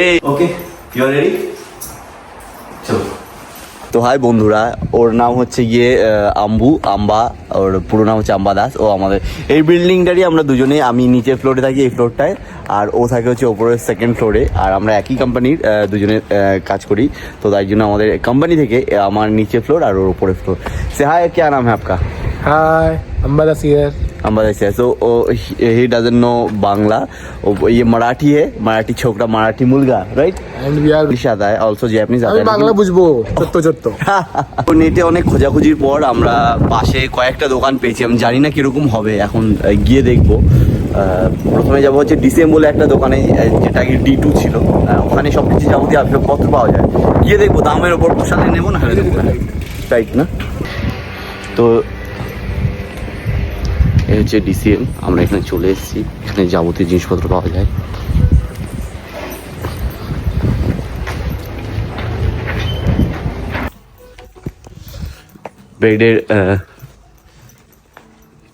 এই ওকে তো হাই বন্ধুরা ওর নাম হচ্ছে গিয়ে আম্বু আম্বা ওর পুরো নাম হচ্ছে আম্বা দাস। ও আমাদের এই বিল্ডিংটারই আমরা দুজনে আমি নিচের ফ্লোরে থাকি এই ফ্লোরটায় আর ও থাকে হচ্ছে ওপরের সেকেন্ড ফ্লোরে আর আমরা একই কোম্পানির দুজনে কাজ করি। তো তাই জন্য আমাদের কোম্পানি থেকে আমার নিচে ফ্লোর আর ওর ওপরের ফ্লোর সে হাই কে নাম হ্যাপকা আপকা? Hi, I'm Badas here. अंबादा से so he doesn't know Bangla वो- ये मराठी है मराठी छोकरा मराठी मुलगा right And we are English आता है ऑल्सो जैपनीज आता আমি है বাংলা বুঝবো সত্য সত্য তো নেটে অনেক খোঁজাখুঁজির পর আমরা পাশে কয়েকটা দোকান পেয়েছি আমি জানি না কিরকম হবে এখন আহ, গিয়ে দেখবো আহ, প্রথমে যাবো হচ্ছে ডিসেম বলে একটা দোকানে আহ, যেটা কি ডি টু ছিল আহ, ওখানে সব কিছু যাবতীয় আসবাবপত্র পাওয়া যায় গিয়ে দেখবো দামের ওপর পোষালে নেবো না হলে নেবো না রাইট না তো এই হচ্ছে ডিসিএম আমরা এখানে চলে এসেছি এখানে যাবতীয় জিনিসপত্র পাওয়া যায় বেডের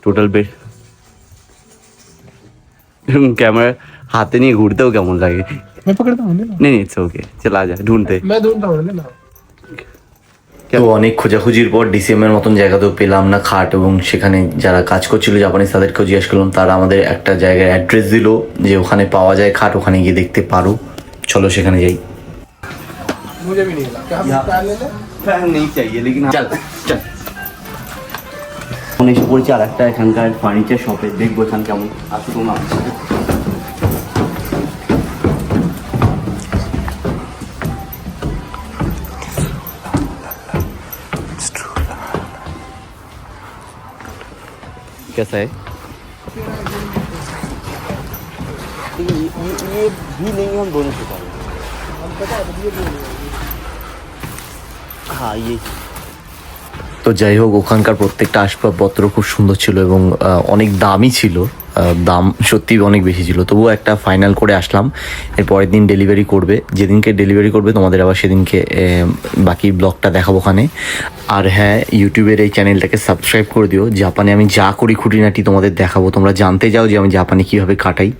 টোটাল বেড ক্যামেরা হাতে নিয়ে ঘুরতেও কেমন লাগে मैं पकड़ता हूँ ना নেই ইটস ওকে চলা যায় ঢুনতে मैं ढूंढता हूँ ना তো অনেক খোঁজাখুঁজির পর ডিসিএম এর মতন জায়গাতেও পেলাম না খাট এবং সেখানে যারা কাজ করছিল জাপানিজ তাদেরকেও জিজ্ঞেস করলাম তারা আমাদের একটা জায়গায় অ্যাড্রেস দিল যে ওখানে পাওয়া যায় খাট ওখানে গিয়ে দেখতে পারো। চলো সেখানে যাই। হ্যাঁ, হ্যাঁ, এসে পড়েছি আর একটা এখানকার ফার্নিচার শপে দেখব এখানে কেমন আসুক कैसा है ये, ये, ये भी नहीं हम दोनों से पाएंगे हाँ ये তো যাই হোক ওখানকার প্রত্যেকটা আসবাবপত্র খুব সুন্দর ছিল এবং আহ, অনেক দামই ছিল আহ, দাম সত্যি অনেক বেশি ছিল। তবুও একটা ফাইনাল করে আসলাম। এর পরের দিন ডেলিভারি করবে। যেদিনকে ডেলিভারি করবে, তোমাদের আবার সেদিনকে বাকি ব্লগটা দেখাবো ওখানে। আর হ্যাঁ ইউটিউবের এই চ্যানেলটাকে সাবস্ক্রাইব করে দিও। জাপানে আমি যা করি খুঁটিনাটি তোমাদের দেখাবো। তোমরা জানতে যাও যে আমি জাপানে কীভাবে কাটাই।